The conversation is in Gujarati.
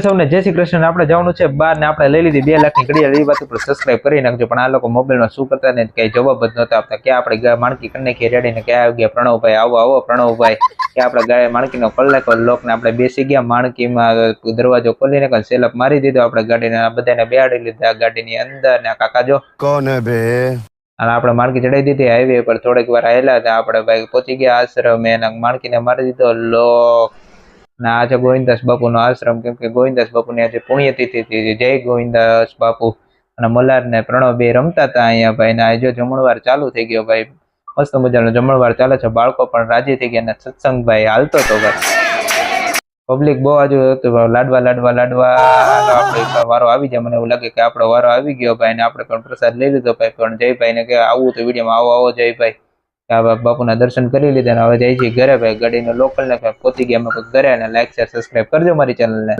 સૌને જય શ્રી કૃષ્ણ. આપણે જવાનું છે બાર ને આપણે લઈ લીધી બે લાખની ઘડિયાળ. એ વાત ઉપર સબસ્ક્રાઇબ કરી નાખજો. પણ આ લોકો મોબાઈલમાં શું કરતા ને કઈ જવાબ જ નહોતા આપતા. કે આપણે માણકી કરી નાખીએ રેડી ને ક્યાં આવી ગયા? પ્રણવભાઈ આવો આવો પ્રણવભાઈ. કે આપણે ગાય માણકીનો કલાક લોકને આપણે બેસી ગયા માણકીમાં દરવાજો ખોલીને કઈ સેલપ મારી દીધો. આપણે ગાડીને બધાને બેહાડી લીધા. ગાડીની અંદર ને કાકા જો. કોણ બે? અને આપણે માણકી ચડાવી દીધી. હાઈવે પર થોડીક વાર આવેલા હતા આપણે ભાઈ પહોંચી ગયા આશ્રમે માણકીને મારી દીધો લોક. ને આ છે ગોવિંદાસ બાપુનો આશ્રમ, કેમ કે ગોવિંદાસ બાપુની આજે પુણ્યતિથિ છે જય ગોવિંદાસ બાપુ અને મલ્હાર ને પ્રણવ બે રમતા હતા અહીંયા ભાઈ, ને આ જો જમણવાર ચાલુ થઈ ગયો ભાઈ, મસ્ત મજાનો જમણવાર ચાલે છે. બાળકો પણ રાજી થઈ ગયા અને સત્સંગ ભાઈ હાલતો તો ભાઈ. પબ્લિક બહુ આજુ હતું લાડવા લાડવા લાડવા આપણે વારો આવી જાય મને એવું લાગે કે આપણો વારો આવી ગયો ભાઈ, ને આપણે પણ પ્રસાદ લઈ લીધો ભાઈ, પણ જયભાઈ ને કે આવું તો વિડીયોમાં આવો આવો જયભાઈ કે આ બાપુના દર્શન કરી લીધા હવે જાય છે ઘરે, ભાઈ ગાડીનો લોકલ ને પહોંચી ગયા અમે ઘરે અને લાઈક શેર સબસ્ક્રાઈબ કરજો મારી ચેનલને